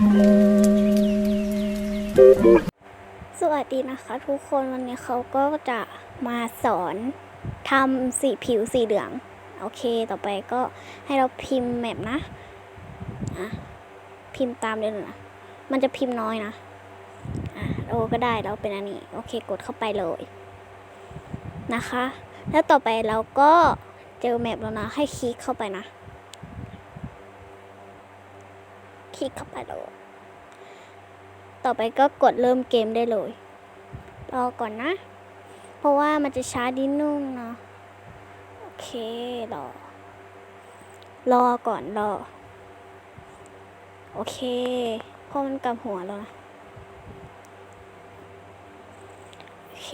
สวัสดีนะคะทุกคนวันนี้เขาก็จะมาสอนทำสีผิวสีเหลือง โอเคต่อไปก็ให้เราพิมพ์แมปนะอะพิมพ์ตามเลยนะ มันจะพิมพ์น้อยนะอะเราก็ได้เราเป็นอันนี้ โอเคกดเข้าไปเลยนะคะ แล้วต่อไปเราก็เจอแมปแล้วนะ ให้คลิกเข้าไปนะ คลิกเข้าไปเลยต่อไปก็กดเริ่มเกมได้เลย รอก่อนนะ เพราะว่ามันจะช้าดิดนึงเนาะ โอเค รอ รอก่อนรอ โอเคเพราะมันกลับหัวแล้วนะโอเค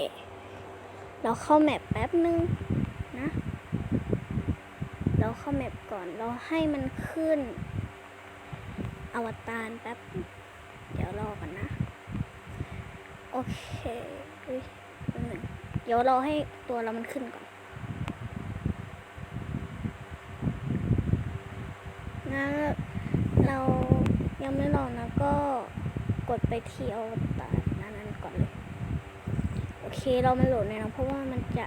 เราเข้าแมปแป๊บนึงนะ เราเข้าแมปก่อน เราให้มันขึ้น อวตารแป๊บ เดี๋ยวรอกันนะ โอเคอุ้ยแป๊บหนึ่งเดี๋ยวราให้ตัวเรามันขึ้นก่อนงั้นเรายังไม่รอนะก็กดไปที่อวตารนั้นก่อนเลย โอเคเราม่โหลดเลยนะเพราะว่ามันจะ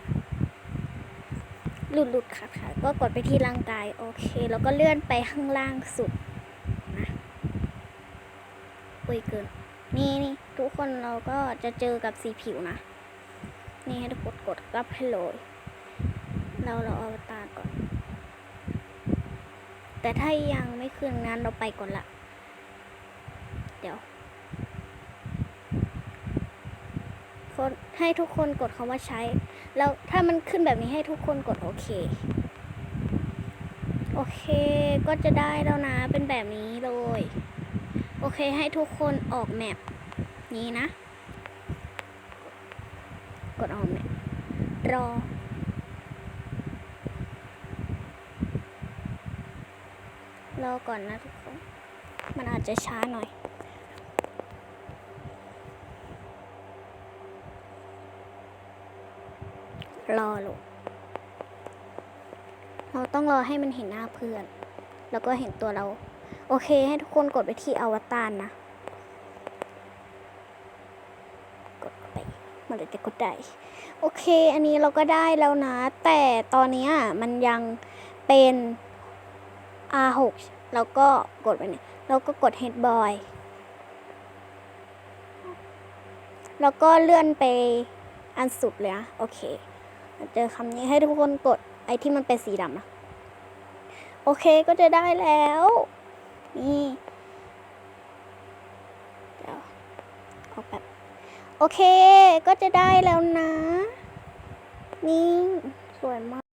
หลุดหลุดขาดขาดก็กดไปที่ร่างกาย โอเค แล้วก็เลื่อนไปข้างล่างสุด ปุยเกิน นี่นี่ทุกคนเราก็จะเจอกับสีผิวนะ นี่ให้ทุกคนกดกับให้เลยเราเราเอาตาก่อน แต่ถ้ายังไม่ขึ้นงานเราไปก่อนละ เดี๋ยวคนให้ทุกคนกดคำว่าใช้ แล้วถ้ามันขึ้นแบบนี้ให้ทุกคนกดโอเค โอเคก็จะได้แล้วนะ เป็นแบบนี้เลย โอเคให้ทุกคนออกแมปนี้นะ กดออกแมปรอ รอก่อนนะทุกคน มันอาจจะช้าหน่อยรอลูกเราต้องรอให้มันเห็นหน้าเพื่อน แล้วก็เห็นตัวเรา โอเค ให้ทุกคนกดไปที่อวตารนะ กดไปมันเลยจะกดได้ โอเค อันนี้เราก็ได้แล้วนะ แต่ตอนนี้มันยังเป็น R6 แล้วก็กดไปเนี่ยแล้วก็กด Head Boy แล้วก็เลื่อนไปอันสุดเลยนะ โอเคเจอคำนี้ให้ทุกคนกดไอที่มันเป็นสีดำนะ โอเคก็จะได้แล้ว นี่เดี๋ยวเอาแบบโอเค ก็จะได้แล้วนะ นี่ สวยมาก